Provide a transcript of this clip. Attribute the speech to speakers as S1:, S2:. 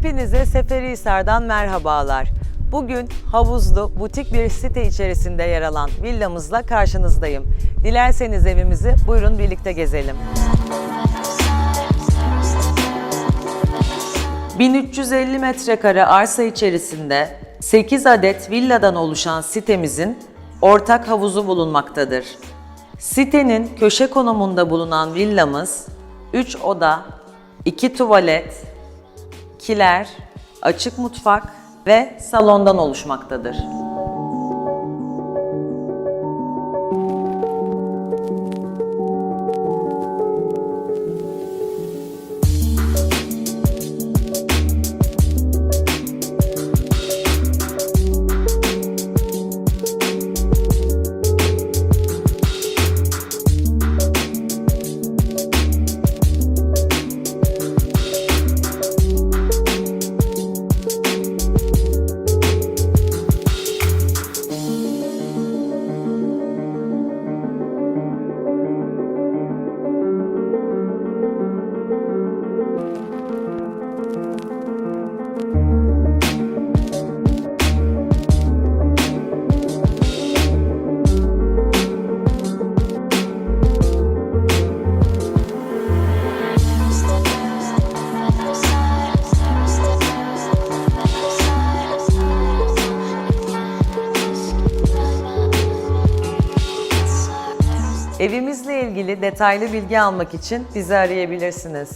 S1: Seferihisar'dan merhabalar. Bugün havuzlu, butik bir site içerisinde yer alan villamızla karşınızdayım. Dilerseniz evimizi buyurun birlikte gezelim. 1350 metrekare arsa içerisinde 8 adet villadan oluşan sitemizin ortak havuzu bulunmaktadır. Sitenin köşe konumunda bulunan villamız 3 oda, 2 tuvalet, kiler, açık mutfak ve salondan oluşmaktadır. Evimizle ilgili detaylı bilgi almak için bizi arayabilirsiniz.